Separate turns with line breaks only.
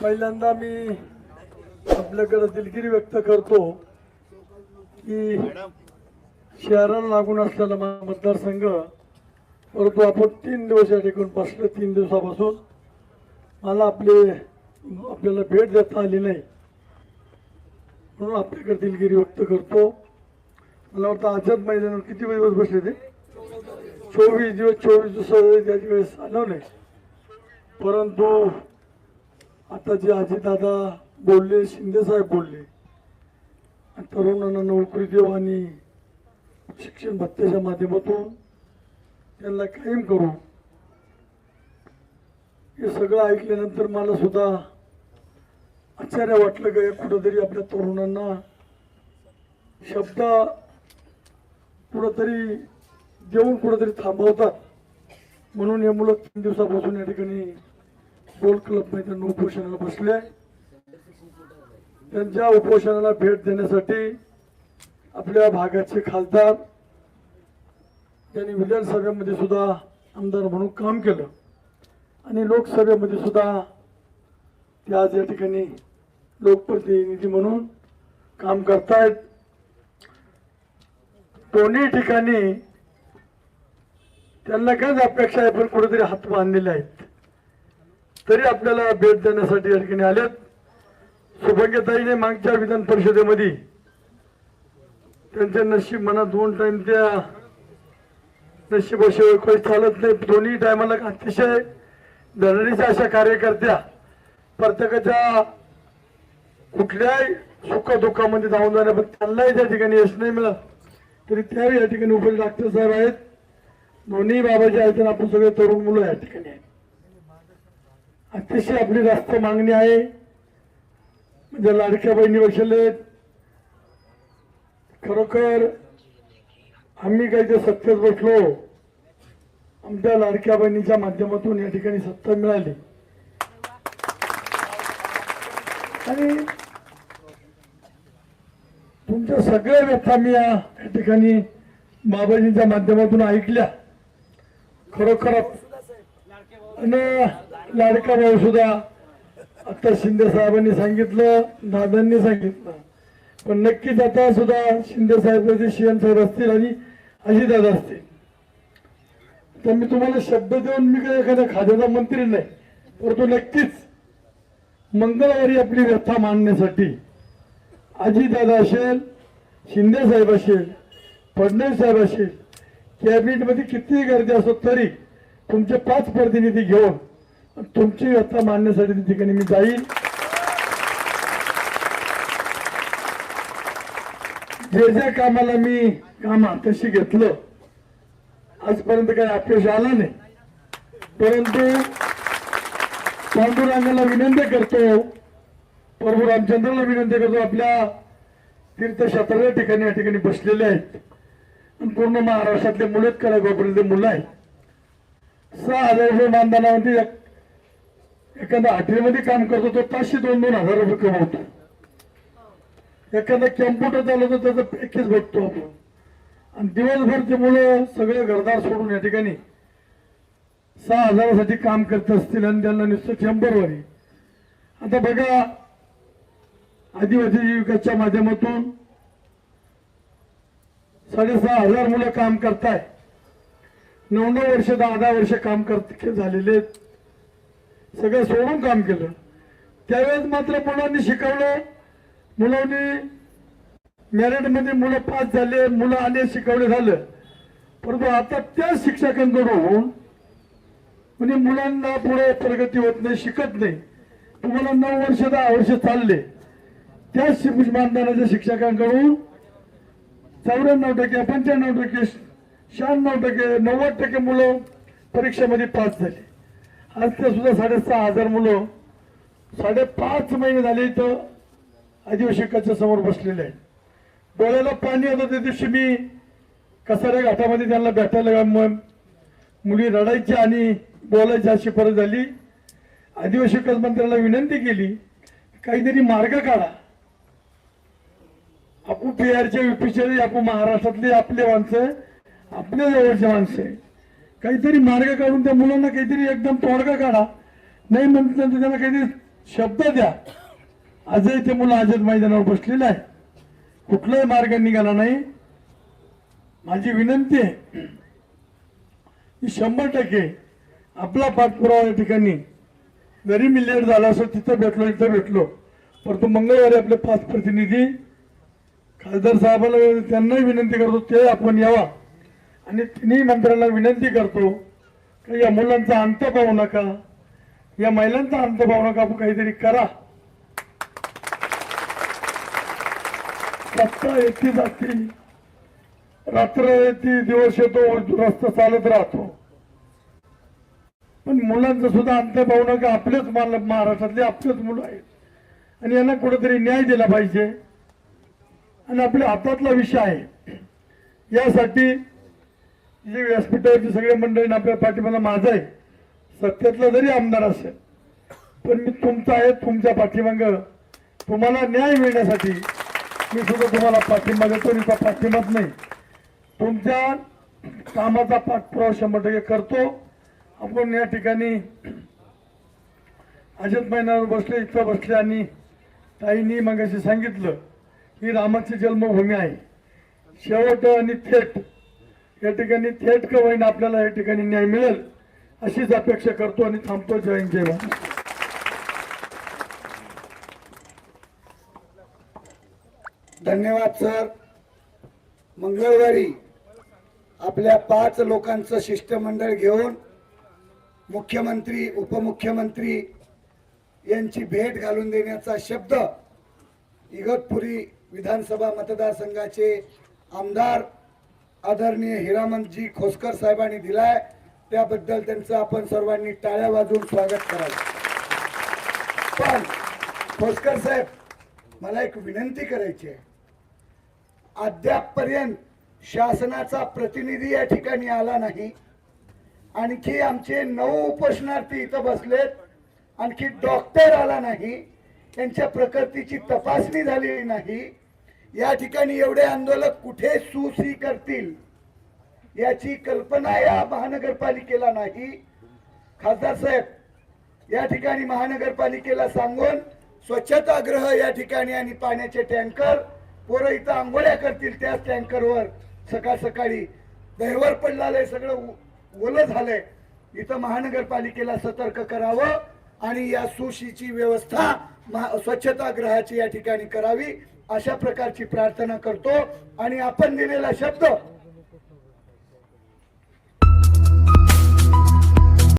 पहिल्यांदा मी आपल्याकडे दिलगिरी व्यक्त करतो की शहराला लागून असलेला मतदारसंघ परंतु आपण तीन दिवस या ठिकाणी बसलो तीन दिवसापासून. मला आपले आपल्याला भेट देता आली नाही. म्हणून आपल्याकडे दिलगिरी व्यक्त करतो. मला वाटतं आझाद मैदानावर किती दिवस बसले ते? चोवीस दिवस चोवीस दिवस त्याच्या वेळेस आलो नाही परंतु आता जे अजितदादा बोलले शिंदेसाहेब बोलले तरुणांना नोकरी देऊ आणि शिक्षण भत्त्याच्या माध्यमातून त्यांना कायम करू हे सगळं ऐकल्यानंतर मला सुद्धा आश्चर्य वाटलं का कुठंतरी आपल्या तरुणांना शब्द कुठंतरी देऊन कुठंतरी थांबवतात. म्हणून हे मुलं तीन दिवसापासून या ठिकाणी गोल क्लब मैदान उपोषणाला बसले. त्यांच्या उपोषणाला भेट देण्यासाठी आपल्या भागाचे खासदार त्यांनी विधानसभेमध्ये सुद्धा आमदार म्हणून काम केलं. आणि लोकसभेमध्ये सुद्धा ते आज या ठिकाणी लोकप्रतिनिधी म्हणून काम करतायत. दोन्ही ठिकाणी त्यांना काहीच अपेक्षा आहे पण कुठेतरी हात बांधलेले आहेत. तरी आपल्याला भेट देण्यासाठी या ठिकाणी आलेत. सौभाग्यताईने मागच्या विधान परिषदेमध्ये त्यांच्या नशीब मनात दोन टाइम त्या नशिबाशिवाय काही चालत नाही. दोन्ही टायमाला अतिशय धरणीच्या अशा कार्यकर्त्या प्रत्येकाच्या कुठल्याही सुख दुःखामध्ये जाऊन जाण्या पण त्यांनाही त्या ठिकाणी यश नाही मिळत. तरी त्याही या ठिकाणी उपरी डॉक्टर साहेब आहेत. दोन्ही बाबाजी आहेत आणि आपण सगळे तरुण मुलं या ठिकाणी आहेत. अतिशय आपली जास्त मागणी आहे. म्हणजे लाडक्या बहिणी बसले. खरोखर आम्ही काही ते सत्तेत बसलो आमच्या लाडक्या बहिणीच्या माध्यमातून या ठिकाणी सत्ता मिळाली. आणि तुमच्या सगळ्या व्यथा मी या या ठिकाणी बाबाजींच्या माध्यमातून ऐकल्या. खरोखर आणि लाडका भाऊ सुद्धा आता शिंदे साहेबांनी सांगितलं दादांनी सांगितलं. पण नक्कीच आता सुद्धा शिंदे साहेब शिवण साहेब असतील आणि अजितदादा असतील तर मी तुम्हाला शब्द देऊन मी काही एखादा खाद्याचा मंत्री नाही परंतु नक्कीच मंगळवारी आपली व्यथा मांडण्यासाठी अजितदादा असेल शिंदे साहेब असेल फडणवीस साहेब असेल कॅबिनेटमध्ये कितीही गर्दी असो तरी तुमचे पाच प्रतिनिधी घेऊन तुमची व्यथा मांडण्यासाठी त्या ठिकाणी मी जाईल. जे ज्या कामाला मी काम हाताशी घेतलं आजपर्यंत काही अपयश आला नाही. परंतु पांडुरंगाला विनंती करतो प्रभू रामचंद्राला विनंती करतो आपल्या तीर्थक्षेत्राच्या ठिकाणी या ठिकाणी बसलेले आहेत. पूर्ण महाराष्ट्रातले मुलेच करा गोपरीतले मुलं आहेत. सहा हजार रुपये मानधनामध्ये एखादा हॉटेलमध्ये काम करतो तो पाचशे दोन दोन हजार रुपये कमवतो. एखादा कॅम्प्युटर चालवतो त्याचं पॅकेज भेटतो. आपण आणि दिवसभर ते मुलं सगळे घरदार सोडून या ठिकाणी सहा हजारासाठी काम करत असतील आणि त्यांना नुसतं शंभरवारी आता बघा आदिवासी विकासच्या माध्यमातून साडेसहा हजार मुलं काम करताय. नऊ नऊ वर्ष दहा दहा वर्ष काम करत झालेले आहेत. सगळं सोडून काम केलं. त्यावेळेस मात्र मुलांनी शिकवलं. मुलांनी मेरिटमध्ये मुलं पास झाले मुलं आले शिकवले झालं. परंतु आता त्या शिक्षकांकडून म्हणजे मुलांना पुढे प्रगती होत नाही शिकत नाही. तुम्हाला नऊ वर्ष दहा वर्ष चालले. त्या म्हणजे मानधनाच्या शिक्षकांकडून चौऱ्याण्णव टक्के पंच्याण्णव टक्के शहाण्णव टक्के नव्वद टक्के मुलं परीक्षेमध्ये पास झाली. आज ते सुद्धा साडेसहा हजार मुलं साडेपाच महिने झाले इथं आदिवासिकाच्या समोर बसलेले आहेत. डोळ्याला पाणी होतं त्या दिवशी मी कसाऱ्या घाटामध्ये त्यांना भेटायला मग मुली रडायची आणि बोलायची अशी परत झाली. आदिवासी विकास मंत्र्याला विनंती केली काहीतरी मार्ग काढा. आपण बिहारचे युपीचे आपण महाराष्ट्रातले आपले माणसं आपल्या जवळचे माणसं आहे. काहीतरी मार्ग काढून त्या मुलांना काहीतरी एकदम तोडगा काढा. नाही म्हटलं तर त्यांना काहीतरी शब्द द्या. आजही ते मुलं आझाद मैदानावर बसलेलं आहे कुठलाही मार्ग निघाला नाही. माझी विनंती आहे की शंभर टक्के आपला पाठपुरावा या ठिकाणी जरी मी लेट झाला असो तिथं भेटलो इथं भेटलो परंतु मंगळवारी आपले पाच प्रतिनिधी खासदार साहेबांना त्यांनाही विनंती करतो ते आपण यावा. आणि तिन्ही मंत्र्यांना विनंती करतो की या मुलांचा अंत पाहू नका या महिलांचा अंत पाहू नका आपण काहीतरी करा. सत्ता येते जाते रात्र येते दिवस येतो रस्ता चालत राहतो. पण मुलांचा सुद्धा अंत पाहू नका आपलेच मानलं महाराष्ट्रातले आपलेच मुलं आहेत. आणि यांना कुठेतरी न्याय दिला पाहिजे. आणि आपल्या हातातला विषय आहे. यासाठी जे व्यासपीठावरची सगळे मंडळी आपल्या पाठीमाला माझा आहे सत्यातला जरी आमदार असेल पण मी तुमचा आहे तुमच्या पाठीमाग. तुम्हाला न्याय मिळण्यासाठी मी सुद्धा तुम्हाला पाठिंबा देतो मी त्या पाठिंबाच नाही. तुमच्या कामाचा पाठपुरावा शंभर टक्के करतो. आपण या ठिकाणी अजित महिन्यावर बसले इथं बसले आणि ताईंनी मग सांगितलं ही रामाची जन्मभूमी आहे. शेवट आणि थेट या ठिकाणी थेट का आपल्याला या ठिकाणी न्याय मिळेल अशीच अपेक्षा करतो आणि थांबतो. जय जय
धन्यवाद सर. मंगळवारी आपल्या पाच लोकांचं शिष्टमंडळ घेऊन मुख्यमंत्री उपमुख्यमंत्री यांची भेट घालून देण्याचा शब्द इगतपुरी विधानसभा मतदारसंघाचे आमदार आदरणीय हिरामनजी खोसकर साहेबांनी दिलाय. त्याबद्दल त्यांचं आपण सर्वांनी टाळ्या वाजवून स्वागत करावं. पण खोसकर साहेब मला एक विनंती करायची आहे. अद्यापपर्यंत शासनाचा प्रतिनिधी या ठिकाणी आला नाही. आणखी आमचे नऊ उपोषणार्थी इथं बसलेत. आणखी डॉक्टर आला नाही. त्यांच्या प्रकृतीची तपासणी झालेली नाही. या ठिकाणी एवढे आंदोलक कुठे सुसी करतील याची कल्पना या महानगरपालिकेला नाही. खासदार साहेब या ठिकाणी महानगरपालिकेला सांगून स्वच्छतागृह या ठिकाणी आणि पाण्याचे टँकर पोरं इथं आंघोळ्या करतील त्याच टँकरवर. सकाळ सकाळी दहिवर पडलेलं सगळं ओलं झालंय. इथं महानगरपालिकेला सतर्क करावं आणि या सुशीची व्यवस्था स्वच्छतागृहाची या ठिकाणी करावी अशा प्रकारची प्रार्थना करतो. आणि आपण दिलेला शब्द